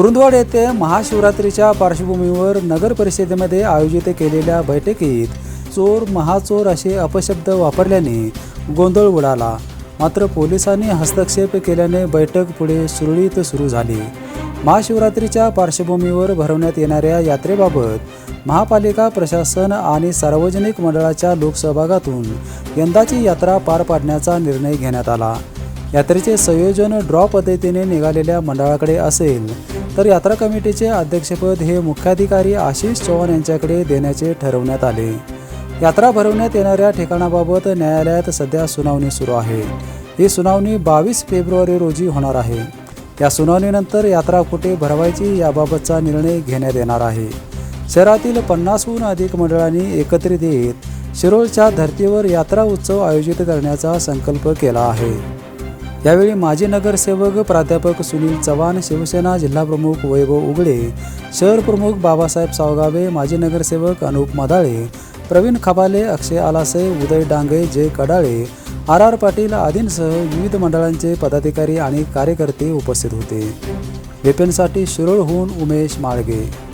कुरुंदवाड येथे महाशिवरात्रीच्या पार्श्वभूमीवर नगर परिषदेमध्ये आयोजित केलेल्या बैठकीत चोर महाचोर असे अपशब्द वापरल्याने गोंधळ उडाला. मात्र पोलिसांनी हस्तक्षेप केल्याने बैठक पुढे सुरळीत सुरू झाली. महाशिवरात्रीच्या पार्श्वभूमीवर भरवण्यात येणाऱ्या यात्रेबाबत महापालिका प्रशासन आणि सार्वजनिक मंडळाच्या लोकसहभागातून यंदाची यात्रा पार पाडण्याचा निर्णय घेण्यात आला. यात्रेचे संयोजन ड्रॉ पद्धतीने निघालेल्या मंडळाकडे असेल तर यात्रा कमिटीचे अध्यक्षपद हे मुख्याधिकारी आशिष चव्हाण यांच्याकडे देण्याचे ठरवण्यात आले. यात्रा भरवण्यात येणाऱ्या ठिकाणाबाबत न्यायालयात सध्या सुनावणी सुरू आहे. ही सुनावणी बावीस फेब्रुवारी रोजी होणार आहे. या सुनावणीनंतर यात्रा कुठे भरवायची याबाबतचा निर्णय घेण्यात येणार आहे. शहरातील पन्नासहून अधिक मंडळांनी एकत्रित येत शिरोळच्या धर्तीवर यात्रा उत्सव आयोजित करण्याचा संकल्प केला आहे. यावेळी माजी नगरसेवक प्राध्यापक सुनील चव्हाण शिवसेना जिल्हाप्रमुख वैभव उगडे शहर प्रमुख बाबासाहेब सावगावे माजी नगरसेवक अनुप मदाळे प्रवीण खबाले अक्षय आलासे उदय डांगे जय कडाळे आर आर पाटील आदींसह विविध मंडळांचे पदाधिकारी आणि कार्यकर्ते उपस्थित होते. वेपेनसाठी शिरोळहून उमेश माळगे.